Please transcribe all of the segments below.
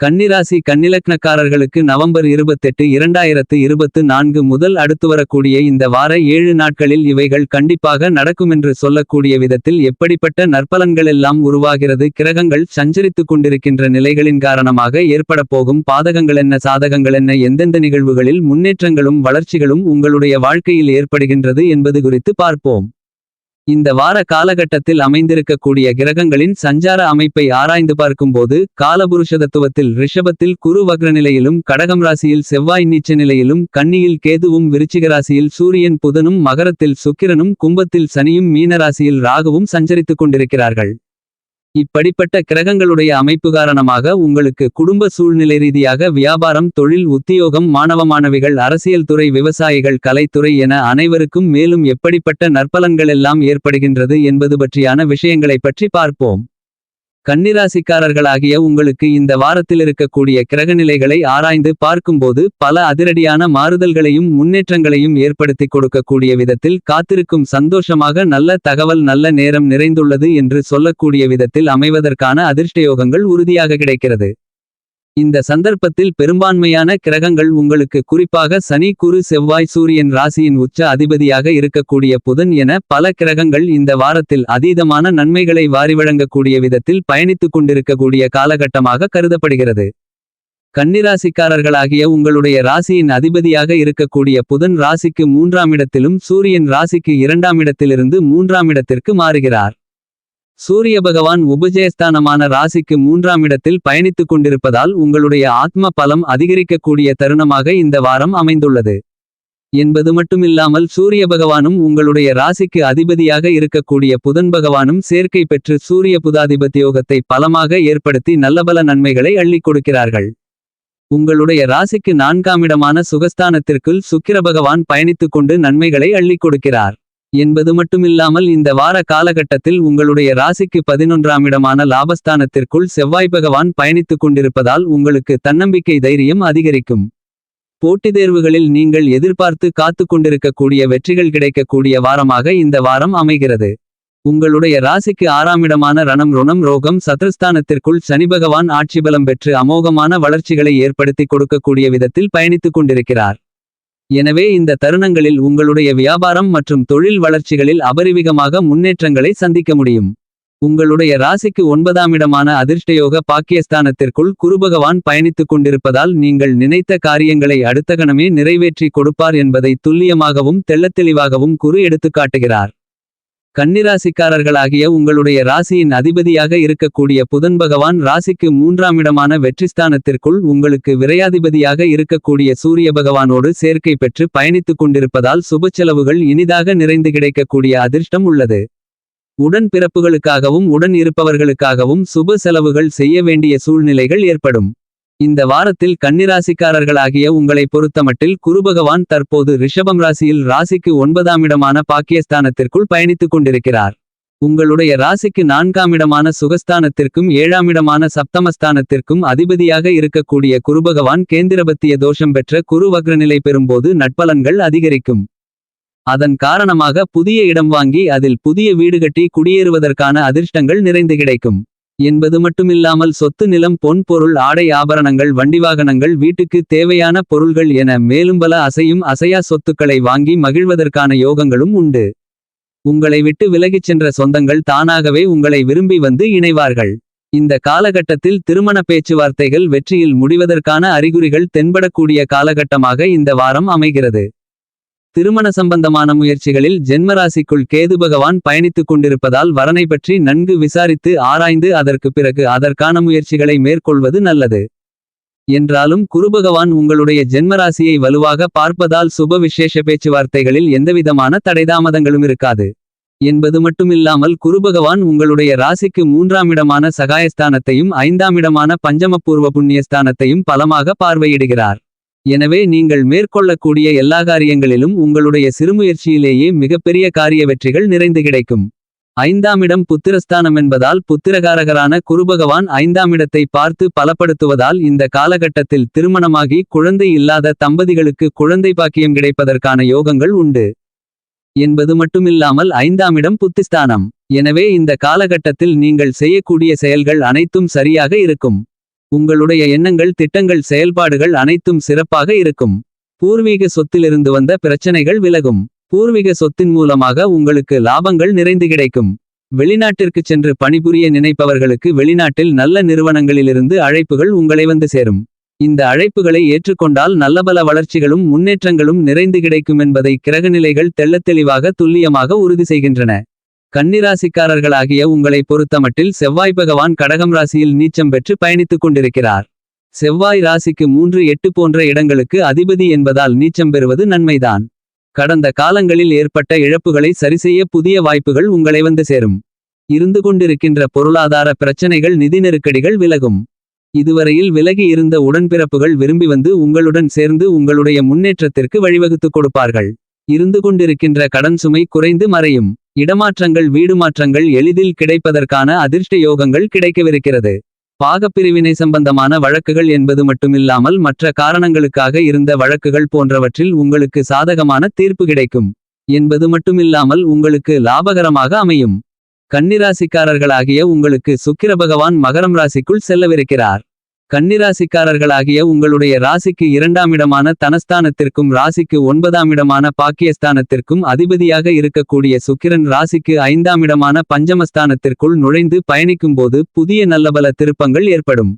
கன்னிராசி கன்னிலக்னக்காரர்களுக்கு நவம்பர் இருபத்தெட்டு இரண்டாயிரத்து இருபத்து நான்கு முதல் அடுத்து வரக்கூடிய இந்த வார ஏழு நாட்களில் இவைகள் கண்டிப்பாக நடக்குமென்று சொல்லக்கூடிய விதத்தில் எப்படிப்பட்ட நற்பலன்களெல்லாம் உருவாகிறது கிரகங்கள் சஞ்சரித்துக் கொண்டிருக்கின்ற நிலைகளின் காரணமாக ஏற்படப் போகும் பாதகங்களென்ன சாதகங்களென்ன எந்தெந்த நிகழ்வுகளில் முன்னேற்றங்களும் வளர்ச்சிகளும் உங்களுடைய வாழ்க்கையில் ஏற்படுகின்றது என்பது குறித்து பார்ப்போம். இந்த வார காலகட்டத்தில் அமைந்திருக்கக்கூடிய கிரகங்களின் சஞ்சார அமைப்பை ஆராய்ந்து பார்க்கும்போது காலபுருஷதத்துவத்தில் ரிஷபத்தில் குரு வக்ரநிலையிலும் கடகம் ராசியில் செவ்வாய் நீச்ச நிலையிலும் கன்னியில் கேதுவும் விருச்சிக ராசியில் சூரியன் புதனும் மகரத்தில் சுக்கிரனும் கும்பத்தில் சனியும் மீன ராசியில் ராகுவும் சஞ்சரித்துக் கொண்டிருக்கிறார்கள். இப்படிப்பட்ட கிரகங்களுடைய அமைப்பு காரணமாக உங்களுக்கு குடும்ப சூழ்நிலை ரீதியாக வியாபாரம் தொழில் உத்தியோகம் மாணவ மாணவிகள் அரசியல் துறை விவசாயிகள் கலைத்துறை என அனைவருக்கும் மேலும் எப்படிப்பட்ட நற்பலன்கள் எல்லாம் ஏற்படுகின்றது என்பது பற்றியான விஷயங்களைப் பற்றி பார்ப்போம். கன்னிராசிக்காரர்களாகிய உங்களுக்கு இந்த வாரத்தில் இருக்கக்கூடிய கிரகநிலைகளை ஆராய்ந்து பார்க்கும்போது பல அதிரடியான மாறுதல்களையும் முன்னேற்றங்களையும் ஏற்படுத்திக் கொடுக்கக்கூடிய விதத்தில் காத்திருக்கும் சந்தோஷமாக நல்ல தகவல் நல்ல நேரம் நிறைந்துள்ளது என்று சொல்லக்கூடிய விதத்தில் அமைவதற்கான அதிர்ஷ்டயோகங்கள் உறுதியாக கிடைக்கிறது. இந்த சந்தர்ப்பத்தில் பெரும்பான்மையான கிரகங்கள் உங்களுக்கு குறிப்பாக சனி குரு செவ்வாய் சூரியன் ராசியின் உச்ச அதிபதியாக இருக்கக்கூடிய புதன் என பல கிரகங்கள் இந்த வாரத்தில் அதீதமான நன்மைகளை வாரி வழங்கக்கூடிய விதத்தில் பயணித்துக் கொண்டிருக்கக்கூடிய காலகட்டமாக கருதப்படுகிறது. கன்னிராசிக்காரர்களாகிய உங்களுடைய ராசியின் அதிபதியாக இருக்கக்கூடிய புதன் ராசிக்கு மூன்றாம் இடத்திலும் சூரியன் ராசிக்கு இரண்டாம் இடத்திலிருந்து மூன்றாம் இடத்திற்கு மாறுகிறார். சூரிய பகவான் உபஜயஸ்தானமான ராசிக்கு மூன்றாம் இடத்தில் பயணித்துக் கொண்டிருப்பதால் உங்களுடைய ஆத்ம பலம் அதிகரிக்கக்கூடிய தருணமாக இந்த வாரம் அமைந்துள்ளது. என்பது மட்டுமில்லாமல் சூரிய பகவானும் உங்களுடைய ராசிக்கு அதிபதியாக இருக்கக்கூடிய புதன் பகவானும் சேர்க்கை பெற்று சூரிய புதாதிபத்தியோகத்தை பலமாக ஏற்படுத்தி நல்லபல நன்மைகளை அள்ளிக் கொடுக்கிறார்கள். உங்களுடைய ராசிக்கு நான்காமிடமான சுகஸ்தானத்திற்குள் சுக்கிர பகவான் பயணித்துக் கொண்டு நன்மைகளை அள்ளிக் கொடுக்கிறார். என்பது மட்டுமில்லாமல் இந்த வார காலகட்டத்தில் உங்களுடைய ராசிக்கு பதினொன்றாம் இடமான லாபஸ்தானத்திற்குள் செவ்வாய் பகவான் பயணித்துக் கொண்டிருப்பதால் உங்களுக்கு தன்னம்பிக்கை தைரியம் அதிகரிக்கும். போட்டித் தேர்வுகளில் நீங்கள் எதிர்பார்த்து காத்துக் கொண்டிருக்கக்கூடிய வெற்றிகள் கிடைக்கக்கூடிய வாரமாக இந்த வாரம் அமைகிறது. உங்களுடைய ராசிக்கு ஆறாம் இடமான ரணம் ருணம் ரோகம் சத்ருஸ்தானத்திற்குள் சனி பகவான் ஆட்சிபலம் பெற்று அமோகமான வளர்ச்சிகளை ஏற்படுத்தி கொடுக்கக்கூடிய விதத்தில் பயணித்துக் கொண்டிருக்கிறார். எனவே இந்த தருணங்களில் உங்களுடைய வியாபாரம் மற்றும் தொழில் வளர்ச்சிகளில் அபரிவிகமாக முன்னேற்றங்களை சந்திக்க முடியும். உங்களுடைய ராசிக்கு ஒன்பதாம் இடமான அதிர்ஷ்டயோக பாக்கியஸ்தானத்திற்குள் குருபகவான் பயணித்துக் கொண்டிருப்பதால் நீங்கள் நினைத்த காரியங்களை அடுத்த கணமே நிறைவேற்றி கொடுப்பார் என்பதை துல்லியமாகவும் தெள்ளத்தெளிவாகவும் குரு எடுத்துக்காட்டுகிறார் கன்னிராசிக்காரர்களாகிய உங்களுடைய ராசியின் அதிபதியாக இருக்கக்கூடிய புதன் பகவான் ராசிக்கு மூன்றாம் இடமான வெற்றிஸ்தானத்திற்குள் உங்களுக்கு விரையாதிபதியாக இருக்கக்கூடிய சூரிய பகவானோடு சேர்க்கை பெற்று பயணித்துக் கொண்டிருப்பதால் சுபச்செலவுகள் இனிதாக நிறைந்து கிடைக்கக்கூடிய அதிர்ஷ்டம் உள்ளது. உடன் பிறப்புகளுக்காகவும் உடன் இருப்பவர்களுக்காகவும் சுப செலவுகள் செய்ய வேண்டிய சூழ்நிலைகள் ஏற்படும். இந்த வாரத்தில் கன்னிராசிக்காரர்களாகிய உங்களை பொறுத்தமட்டில் குருபகவான் தற்போது ரிஷபம் ராசியில் ராசிக்கு ஒன்பதாம் இடமான பாக்கியஸ்தானத்திற்குள் பயணித்துக் கொண்டிருக்கிறார். உங்களுடைய ராசிக்கு நான்காம் இடமான சுகஸ்தானத்திற்கும் ஏழாம் இடமான சப்தமஸ்தானத்திற்கும் அதிபதியாக இருக்கக்கூடிய குருபகவான் கேந்திரபத்திய தோஷம் பெற்ற குரு வக்ரநிலை பெறும்போது நட்பலன்கள் அதிகரிக்கும். அதன் காரணமாக புதிய இடம் வாங்கி அதில் புதிய வீடு கட்டி குடியேறுவதற்கான அதிர்ஷ்டங்கள் நிறைந்து கிடைக்கும். என்பது மட்டுமில்லாமல் சொத்து நிலம் பொன் பொருள் ஆடை ஆபரணங்கள் வண்டிவாகனங்கள் வீட்டுக்கு தேவையான பொருள்கள் என மேலும் பல அசையும் அசையா சொத்துக்களை வாங்கி மகிழ்வதற்கான யோகங்களும் உண்டு. உங்களை விட்டு விலகிச் சென்ற சொந்தங்கள் தானாகவே உங்களை விரும்பி வந்து இணைவார்கள். இந்த காலகட்டத்தில் திருமண பேச்சுவார்த்தைகள் வெற்றியில் முடிவதற்கான அறிகுறிகள் தென்படக்கூடிய காலகட்டமாக இந்த வாரம் அமைகிறது. திருமண சம்பந்தமான முயற்சிகளில் ஜென்மராசிக்குள் கேது பகவான் பயணித்துக் கொண்டிருப்பதால் வரனை பற்றி நன்கு விசாரித்து ஆராய்ந்து அதற்கு பிறகு அதற்கான முயற்சிகளை மேற்கொள்வது நல்லது. என்றாலும் குருபகவான் உங்களுடைய ஜென்மராசியை வலுவாக பார்ப்பதால் சுப விசேஷ பேச்சுவார்த்தைகளில் எந்தவிதமான தடைதாமதங்களும் இருக்காது. என்பது மட்டுமில்லாமல் குருபகவான் உங்களுடைய ராசிக்கு மூன்றாம் இடமான சகாயஸ்தானத்தையும் ஐந்தாம் இடமான பஞ்சமபூர்வ புண்ணியஸ்தானத்தையும் பலமாக பார்வையிடுகிறார். எனவே நீங்கள் மேற்கொள்ளக்கூடிய எல்லா காரியங்களிலும் உங்களுடைய சிறுமுயற்சியிலேயே மிகப்பெரிய காரிய வெற்றிகள் நிறைந்து கிடைக்கும். ஐந்தாம் இடம் புத்திரஸ்தானம் என்பதால் புத்திரகாரகரான குருபகவான் ஐந்தாமிடத்தை பார்த்து பலப்படுத்துவதால் இந்த காலகட்டத்தில் திருமணமாகி குழந்தை இல்லாத தம்பதிகளுக்கு குழந்தை பாக்கியம் கிடைப்பதற்கான யோகங்கள் உண்டு. என்பது மட்டுமில்லாமல் ஐந்தாமிடம் புத்திஸ்தானம். எனவே இந்த காலகட்டத்தில் நீங்கள் செய்யக்கூடிய செயல்கள் அனைத்தும் சரியாக இருக்கும். உங்களுடைய எண்ணங்கள் திட்டங்கள் செயல்பாடுகள் அனைத்தும் சிறப்பாக இருக்கும். பூர்வீக சொத்திலிருந்து வந்த பிரச்சனைகள் விலகும். பூர்வீக சொத்தின் மூலமாக உங்களுக்கு லாபங்கள் நிறைந்து கிடைக்கும். வெளிநாட்டிற்கு சென்று பணிபுரிய நினைப்பவர்களுக்கு வெளிநாட்டில் நல்ல நிறுவனங்களிலிருந்து அழைப்புகள் உங்களை வந்து சேரும். இந்த அழைப்புகளை ஏற்றுக்கொண்டால் நல்லபல வளர்ச்சிகளும் முன்னேற்றங்களும் நிறைந்து கிடைக்கும் என்பதை கிரகநிலைகள் தெள்ளத்தெளிவாக துல்லியமாக உறுதி செய்கின்றன. கன்னிராசிக்காரர்களாகிய உங்களை பொறுத்தமட்டில் செவ்வாய் பகவான் கடகம் ராசியில் நீச்சம் பெற்று பயணித்துக் கொண்டிருக்கிறார். செவ்வாய் ராசிக்கு மூன்று எட்டு போன்ற இடங்களுக்கு அதிபதி என்பதால் நீச்சம் பெறுவது நன்மைதான். கடந்த காலங்களில் ஏற்பட்ட இழப்புகளை சரிசெய்ய புதிய வாய்ப்புகள் உங்களை வந்து சேரும். இருந்து கொண்டிருக்கின்ற பொருளாதார பிரச்சனைகள் நிதி நெருக்கடிகள் விலகும். இதுவரையில் விலகி இருந்த உடன்பிறப்புகள் விரும்பி வந்து உங்களுடன் சேர்ந்து உங்களுடைய முன்னேற்றத்திற்கு வழிவகுத்துக் கொடுப்பார்கள். இருந்து கொண்டிருக்கின்ற கடன் சுமை குறைந்து மறையும். இடமாற்றங்கள் வீடு மாற்றங்கள் எளிதில் கிடைப்பதற்கான அதிர்ஷ்ட யோகங்கள் கிடைக்கவிருக்கிறது. பாகப்பிரிவினை சம்பந்தமான வழக்குகள் என்பது மட்டுமில்லாமல் மற்ற காரணங்களுக்காக இருந்த வழக்குகள் போன்றவற்றில் உங்களுக்கு சாதகமான தீர்ப்பு கிடைக்கும். என்பது மட்டுமில்லாமல் உங்களுக்கு லாபகரமாக அமையும். கன்னிராசிக்காரர்களாகிய உங்களுக்கு சுக்கிர பகவான் மகரம் ராசிக்குள் செல்லவிருக்கிறார். கன்னிராசிக்காரர்களாகிய உங்களுடைய ராசிக்கு இரண்டாம் இடமான தனஸ்தானத்திற்கும் ராசிக்கு ஒன்பதாம் இடமான பாக்கியஸ்தானத்திற்கும் அதிபதியாக இருக்கக்கூடிய சுக்கிரன் ராசிக்கு ஐந்தாம் இடமான பஞ்சமஸ்தானத்திற்குள் நுழைந்து பயணிக்கும்போது புதிய நல்லபல திருப்பங்கள் ஏற்படும்.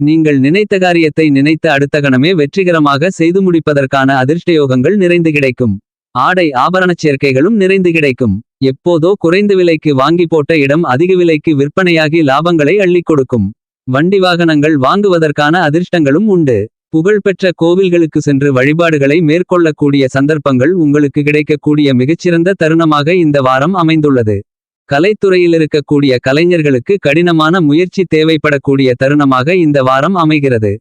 நீங்கள் நினைத்த காரியத்தை நினைத்த அடுத்த கணமே வெற்றிகரமாக செய்து முடிப்பதற்கான அதிர்ஷ்டயோகங்கள் நிறைந்து கிடைக்கும். ஆடை ஆபரணச் சேர்க்கைகளும் நிறைந்து கிடைக்கும். எப்போதோ குறைந்த விலைக்கு வாங்கி போட்ட இடம் அதிக விலைக்கு விற்பனையாகி லாபங்களை அள்ளிக் கொடுக்கும். வண்டி வாகனங்கள் வாங்குவதற்கான அதிர்ஷ்டங்களும் உண்டு. புகழ்பெற்ற கோவில்களுக்கு சென்று வழிபாடுகளை மேற்கொள்ளக்கூடிய சந்தர்ப்பங்கள் உங்களுக்கு கிடைக்கக்கூடிய மிகச்சிறந்த தருணமாக இந்த வாரம் அமைந்துள்ளது. கலைத்துறையில் இருக்கக்கூடிய கலைஞர்களுக்கு கடினமான முயற்சி தேவைப்படக்கூடிய தருணமாக இந்த வாரம் அமைகிறது.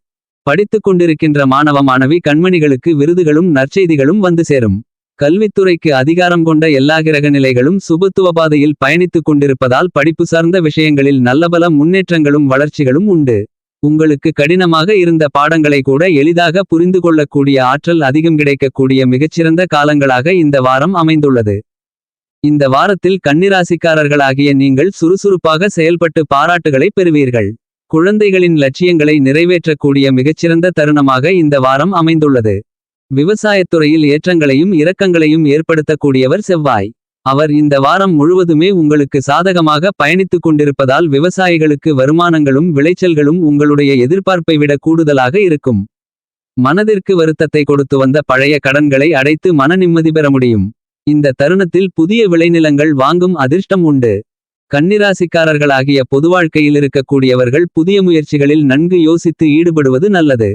படித்துக் கொண்டிருக்கின்ற மாணவ மாணவி கண்மணிகளுக்கு விருதுகளும் நற்செய்திகளும் வந்து சேரும். கல்வித்துறைக்கு அதிகாரம் கொண்ட எல்லா கிரக நிலைகளும் சுபத்துவ பாதையில் பயணித்துக் கொண்டிருப்பதால் படிப்பு சார்ந்த விஷயங்களில் நல்லபல முன்னேற்றங்களும் வளர்ச்சிகளும் உண்டு. உங்களுக்கு கடினமாக இருந்த பாடங்களை கூட எளிதாக புரிந்து கொள்ளக்கூடிய ஆற்றல் அதிகம் கிடைக்கக்கூடிய மிகச்சிறந்த காலங்களாக இந்த வாரம் அமைந்துள்ளது. இந்த வாரத்தில் கன்னிராசிக்காரர்களாகிய நீங்கள் சுறுசுறுப்பாக செயல்பட்டு பாராட்டுகளை பெறுவீர்கள். குழந்தைகளின் லட்சியங்களை நிறைவேற்றக்கூடிய மிகச்சிறந்த தருணமாக இந்த வாரம் அமைந்துள்ளது. விவசாயத்துறையில் ஏற்றங்களையும் இரக்கங்களையும் ஏற்படுத்தக்கூடியவர் செவ்வாய். அவர் இந்த வாரம் முழுவதுமே உங்களுக்கு சாதகமாக பயணித்துக் கொண்டிருப்பதால் விவசாயிகளுக்கு வருமானங்களும் விளைச்சல்களும் உங்களுடைய எதிர்பார்ப்பை விட கூடுதலாக இருக்கும். மனதிற்கு வருத்தத்தை கொடுத்து வந்த பழைய கடன்களை அடைத்து மன நிம்மதி பெற முடியும். இந்த தருணத்தில் புதிய விளைநிலங்கள் வாங்கும் அதிர்ஷ்டம் உண்டு. கன்னிராசிக்காரர்களாகிய பொதுவாழ்க்கையில் இருக்கக்கூடியவர்கள் புதிய முயற்சிகளில் நன்கு யோசித்து ஈடுபடுவது நல்லது.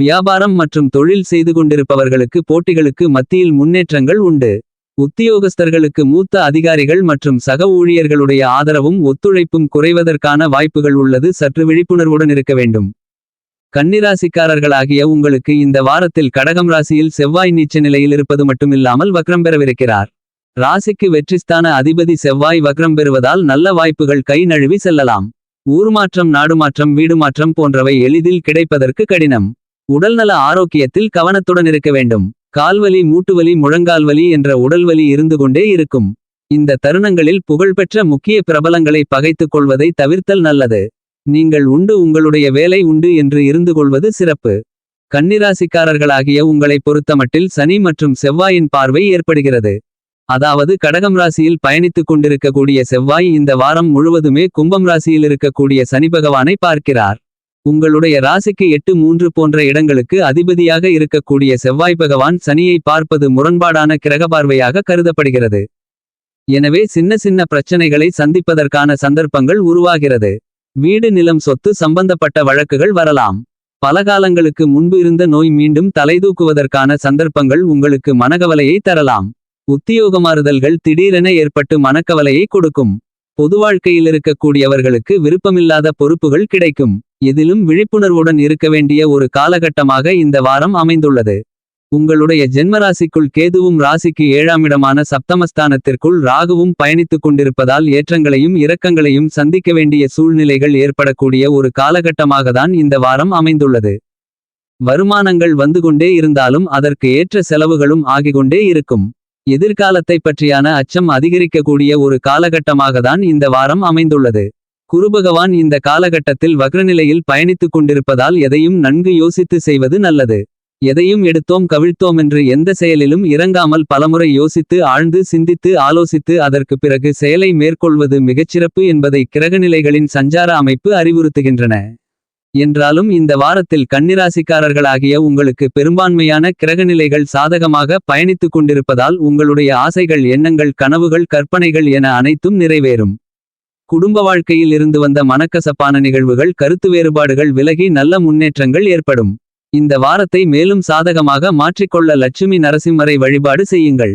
வியாபாரம் மற்றும் தொழில் செய்து கொண்டிருப்பவர்களுக்கு போட்டிகளுக்கு மத்தியில் முன்னேற்றங்கள் உண்டு. உத்தியோகஸ்தர்களுக்கு மூத்த அதிகாரிகள் மற்றும் சக ஊழியர்களுடைய ஆதரவும் ஒத்துழைப்பும் குறைவதற்கான வாய்ப்புகள் உள்ளது. சற்று விழிப்புணர்வுடன் இருக்க வேண்டும். கன்னிராசிக்காரர்களாகிய உங்களுக்கு இந்த வாரத்தில் கடகம் ராசியில் செவ்வாய் நீச்ச நிலையில் இருப்பது மட்டுமில்லாமல் வக்ரம் பெறவிருக்கிறார். ராசிக்கு வெற்றிஸ்தான அதிபதி செவ்வாய் வக்ரம் பெறுவதால் நல்ல வாய்ப்புகள் கை நழுவி செல்லலாம். ஊர்மாற்றம் நாடுமாற்றம் வீடுமாற்றம் போன்றவை எளிதில் கிடைப்பதற்கு கடினம். உடல்நல ஆரோக்கியத்தில் கவனத்துடன் இருக்க வேண்டும். கால்வலி மூட்டுவலி முழங்கால்வலி என்ற உடல்வலி இருந்து கொண்டே இருக்கும். இந்த தருணங்களில் புகழ்பெற்ற முக்கிய பிரபலங்களை பகைத்துக் கொள்வதை தவிர்த்தல் நல்லது. நீங்கள் உண்டு உங்களுடைய வேலை உண்டு என்று இருந்து கொள்வது சிறப்பு. கன்னிராசிக்காரர்களாகிய உங்களை பொறுத்தமட்டில் சனி மற்றும் செவ்வாயின் பார்வை ஏற்படுகிறது. அதாவது கடகம் ராசியில் பயணித்துக் கொண்டிருக்கக்கூடிய செவ்வாய் இந்த வாரம் முழுவதுமே கும்பம் ராசியில் இருக்கக்கூடிய சனி பகவானை பார்க்கிறார். உங்களுடைய ராசிக்கு எட்டு மூன்று போன்ற இடங்களுக்கு அதிபதியாக இருக்கக்கூடிய செவ்வாய் பகவான் சனியை பார்ப்பது முரண்பாடான கிரகபார்வையாக கருதப்படுகிறது. எனவே சின்ன சின்ன பிரச்சனைகளை சந்திப்பதற்கான சந்தர்ப்பங்கள் உருவாகிறது. வீடு நிலம் சொத்து சம்பந்தப்பட்ட வழக்குகள் வரலாம். பல காலங்களுக்கு முன்பு இருந்த நோய் மீண்டும் தலைதூக்குவதற்கான சந்தர்ப்பங்கள் உங்களுக்கு மனகவலையை தரலாம். உத்தியோகமாறுதல்கள் திடீரென ஏற்பட்டு மனக்கவலையை கொடுக்கும். பொது வாழ்க்கையில் இருக்கக்கூடியவர்களுக்கு விருப்பமில்லாத பொறுப்புகள் கிடைக்கும். எதிலும் விழிப்புணர்வுடன் இருக்க வேண்டிய ஒரு காலகட்டமாக இந்த வாரம் அமைந்துள்ளது. உங்களுடைய ஜென்மராசிக்குள் கேதுவும் ராசிக்கு ஏழாம் இடமான சப்தமஸ்தானத்திற்குள் ராகுவும் பயணித்துக் கொண்டிருப்பதால் ஏற்றங்களையும் இரக்கங்களையும் சந்திக்க வேண்டிய சூழ்நிலைகள் ஏற்படக்கூடிய ஒரு காலகட்டமாகத்தான் இந்த வாரம் அமைந்துள்ளது. வருமானங்கள் வந்து கொண்டே இருந்தாலும் அதற்கு ஏற்ற செலவுகளும் ஆகிக்கொண்டே இருக்கும். எதிர்காலத்தை பற்றியான அச்சம் அதிகரிக்கக்கூடிய ஒரு காலகட்டமாகத்தான் இந்த வாரம் அமைந்துள்ளது குருபகவான் இந்த காலகட்டத்தில் வக்ரநிலையில் பயணித்துக் கொண்டிருப்பதால் எதையும் நன்கு யோசித்து செய்வது நல்லது. எதையும் எடுத்தோம் கவிழ்த்தோமென்று எந்த செயலிலும் இறங்காமல் பலமுறை யோசித்து ஆழ்ந்து சிந்தித்து ஆலோசித்து அதற்கு பிறகு செயலை மேற்கொள்வது மிகச்சிறப்பு என்பதை கிரகநிலைகளின் சஞ்சார அமைப்பு அறிவுறுத்துகின்றன. என்றாலும் இந்த வாரத்தில் கன்னிராசிக்காரர்களாகிய உங்களுக்கு பெரும்பான்மையான கிரகநிலைகள் சாதகமாக பயணித்துக் கொண்டிருப்பதால் உங்களுடைய ஆசைகள் எண்ணங்கள் கனவுகள் கற்பனைகள் என அனைத்தும் நிறைவேறும். குடும்ப வாழ்க்கையில் இருந்து வந்த மனக்கசப்பான நிகழ்வுகள் கருத்து வேறுபாடுகள் விலகி நல்ல முன்னேற்றங்கள் ஏற்படும். இந்த வாரத்தை மேலும் சாதகமாக மாற்றிக்கொள்ள லட்சுமி நரசிம்மரை வழிபாடு செய்யுங்கள்.